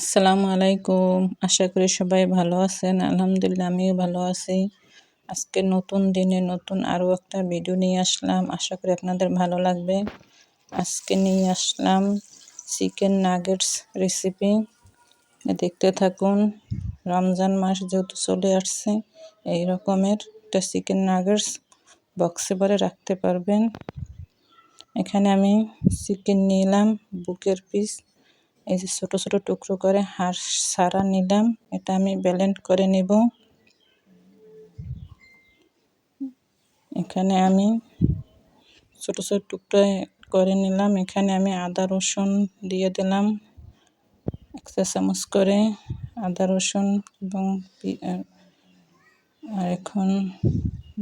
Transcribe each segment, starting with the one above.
আসসালামু আলাইকুম। আশা করি সবাই ভালো আছেন। আলহামদুলিল্লাহ, আমিও ভালো আছি। আজকে নতুন দিনে নতুন আরও একটা ভিডিও নিয়ে আসলাম। আশা করি আপনাদের ভালো লাগবে। আজকে নিয়ে আসলাম চিকেন নাগেটস রেসিপি দেখতে থাকুন, রমজান মাস যেহেতু চলে আসছে, এই রকমের একটা চিকেন নাগেটস বক্সে ভরে রাখতে পারবেন। এখানে আমি চিকেন নিলাম, বুকের পিস এই যে ছোটো ছোটো টুকরো করে হাঁস সারা নিলাম, এটা আমি ব্যালেন্ড করে নেব। এখানে আমি ছোটো ছোটো টুকরো করে নিলাম, এখানে আমি আদা, রসুন দিয়ে দিলাম এক চামচ করে আদা, রসুন এবং আর এখন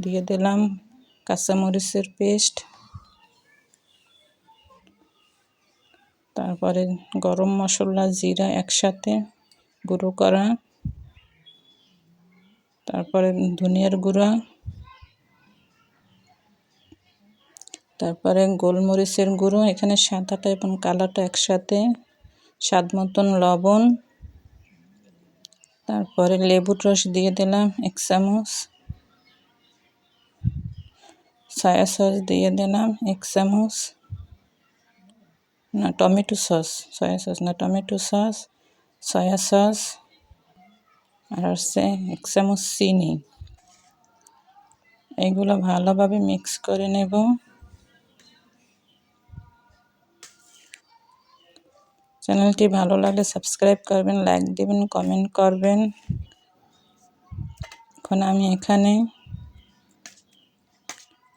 দিয়ে দিলাম কাঁচামরিচের পেস্ট। তারপরে গরম মশলা, জিরা একসাথে গুঁড়ো করা। তারপরে ধনিয়ার গুঁড়া। তারপরে গোলমরিচের গুঁড়ো, এখানে সাদাটা এবং কালাটা একসাথে। স্বাদ মতন লবণ। তারপরে লেবুর রস দিয়ে দিলাম এক চামচ। সয়া সস দিয়ে দিলাম এক চামচ। না, টমেটো সস সয়া সস না, টমেটো সস সয়া সস আর হচ্ছে এক চামচ চিনি। এগুলো ভালোভাবে মিক্স করে নেব। চ্যানেলটি ভালো লাগলে সাবস্ক্রাইব করবেন লাইক দেবেন কমেন্ট করবেন। এখন আমি এখানে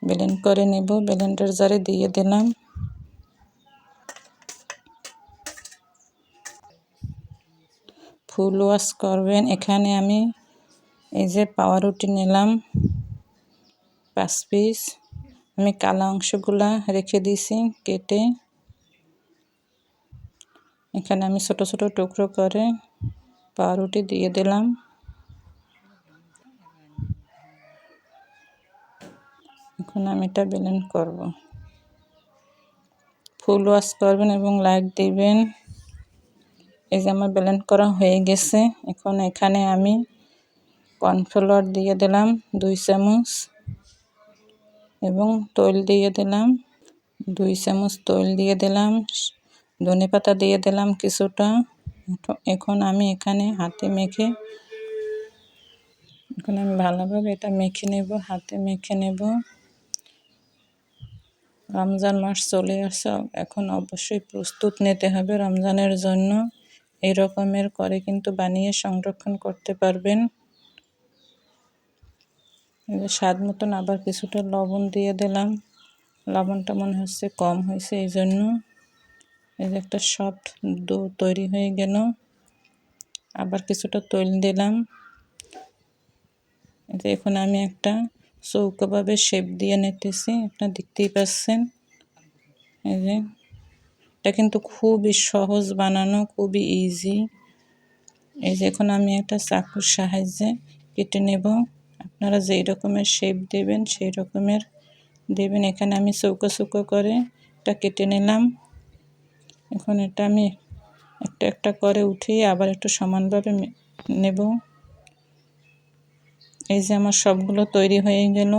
ব্লেন্ড করে নেব ব্লেন্ডার জারে দিয়ে দিলাম। ফুল ওয়াশ করবেন। এখানে আমি এই যে পাউরুটি নিলাম, পাঁচ পিস। আমি কালো অংশগুলা রেখে দিয়েছি কেটে। এখানে আমি ছোট ছোট টুকরো করে পাউরুটি দিয়ে দিলাম। এখন আমি এটা ব্লেন্ড করব। ফুল ওয়াশ করবেন এবং লাইট দিবেন। এই যে আমার ব্লেন্ড করা হয়ে গেছে। এখন এখানে আমি কর্নফ্লাওয়ার দিয়ে দিলাম দুই চামচ এবং তৈল দিয়ে দিলাম, দুই চামচ তৈল দিয়ে দিলাম, ধনে পাতা দিয়ে দিলাম কিছুটা। এখন আমি এখানে হাতে মেখে, এখন আমি ভালোভাবে এটা মেখে নেব, হাতে মেখে নেব। রমজান মাস চলে আসছে এখন অবশ্যই প্রস্তুত নিতে হবে রমজানের জন্য। এই রকমের করে কিন্তু বানিয়ে সংরক্ষণ করতে পারবেন। স্বাদ মতন আবার কিছুটা লবণ দিয়ে দিলাম। লবণটা মনে হচ্ছে কম হয়েছে, এই জন্য এই যে একটা সফট ডো তৈরি হয়ে গেল। আবার কিছুটা তৈল দিলাম। এখন আমি একটা চৌকোভাবে শেপ দিয়ে নিতেছি, আপনারা দেখতেই পাচ্ছেন। এই যে এটা কিন্তু খুবই সহজ বানানো, খুবই ইজি এই যে এখন আমি একটা চাকুর সাহায্যে কেটে নেব। আপনারা যেই রকমের শেপ দেবেন, সেই রকমের দেবেন। এখানে আমি চৌকো চৌকো করে এটা কেটে নিলাম। এখন এটা আমি একটা একটা করে উঠিয়ে আবার একটু সমানভাবে নেব। এই যে আমার সবগুলো তৈরি হয়ে গেল।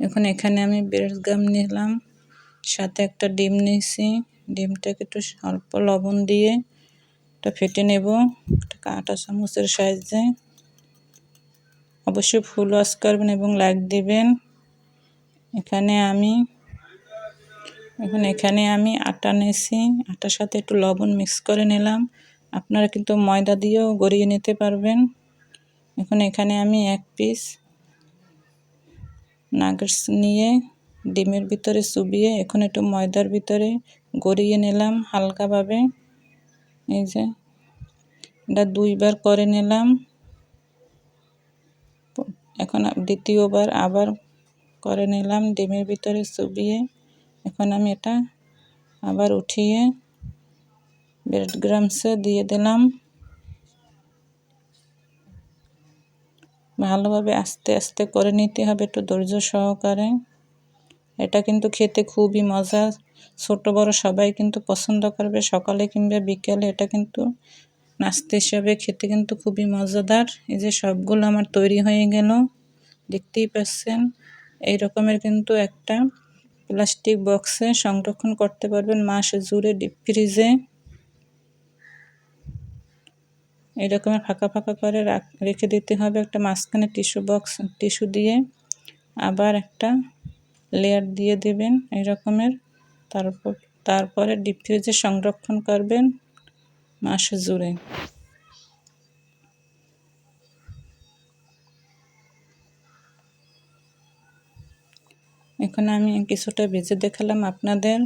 এখন এখানে আমি গাম নিলাম, সাথে একটা ডিম নিয়েছি। ডিমটাকে একটু অল্প লবণ দিয়ে এটা ফেটে নেব, একটা কাঁটা চামচের সাহায্যে। অবশ্যই ফুল ওয়াশ করবেন এবং লাইক দিবেন। এখানে আমি, এখন এখানে আমি আটা নিয়েছি, আটার সাথে একটু লবণ মিক্স করে নিলাম। আপনারা কিন্তু ময়দা দিয়েও গড়িয়ে নিতে পারবেন। এখন এখানে আমি এক পিস নাগেটস নিয়ে ডিমের ভিতরে চুবিয়ে, এখন একটু ময়দার ভিতরে গড়িয়ে নিলাম হালকাভাবে। এই যে, এটা দুইবার করে নিলাম। এখন দ্বিতীয়বার আবার করে নিলাম ডিমের ভিতরে চুবিয়ে। এখন আমি এটা আবার উঠিয়ে ব্রেড গ্রামসে দিয়ে দিলাম। ভালোভাবে আস্তে আস্তে করে নিতে হবে একটু ধৈর্য সহকারে। এটা কিন্তু খেতে খুবই মজা ছোট, বড় সবাই কিন্তু পছন্দ করবে। সকালে কিংবা বিকেলে এটা কিন্তু নাস্তা হিসাবে খেতে কিন্তু খুবই মজাদার। এই যে সবগুলো আমার তৈরি হয়ে গেল, দেখতেই পাচ্ছেন? এই রকমের কিন্তু একটা প্লাস্টিক বক্সে সংরক্ষণ করতে পারবেন মাস জুড়ে ডিপ ফ্রিজে। এরকমের ফাঁকা ফাঁকা করে রেখে দিতে হবে একটা মাঝখানে টিস্যু বক্স, টিস্যু দিয়ে আবার একটা লেয়ার দিয়ে দেবেন এই রকমের তারপর, তারপরে ডিপ ফ্রিজে সংরক্ষণ করবেন মাস জুড়ে। এখন আমি কিছুটা ভেজে দেখালাম আপনাদের।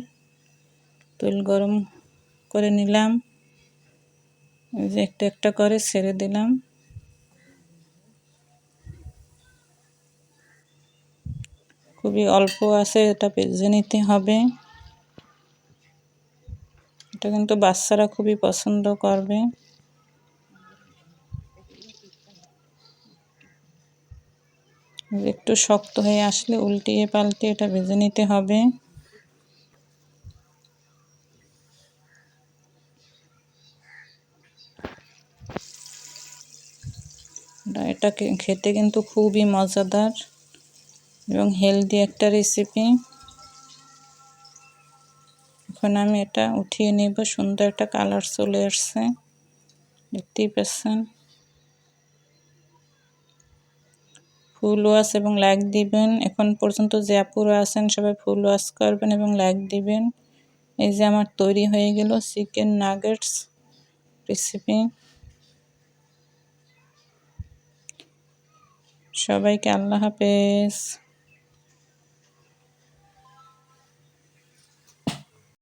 তেল গরম করে নিলাম। যে একটা একটা করে ছেড়ে দিলাম। খুবই অল্প আছে, এটা ভেজে নিতে হবে। এটা কিন্তু বাচ্চারা খুবই পছন্দ করবে। একটু শক্ত হয়ে আসলে উল্টিয়ে পাল্টে এটা ভেজে নিতে হবে। এটা খেতে কিন্তু খুবই মজাদার এবং হেলদি একটা রেসিপি এখন আমি এটা উঠিয়ে নেব, সুন্দর একটা কালার চলে আসছে, দেখতেই পাচ্ছেন। ফুল ওয়াশ এবং লাইক দিবেন। এখন পর্যন্ত যে আপুরা আছেন সবাই ফুল ওয়াশ করবেন এবং লাইক দিবেন। এই যে আমার তৈরি হয়ে গেল চিকেন নাগেটস রেসিপি সবাইকে আল্লাহ হাফেজ।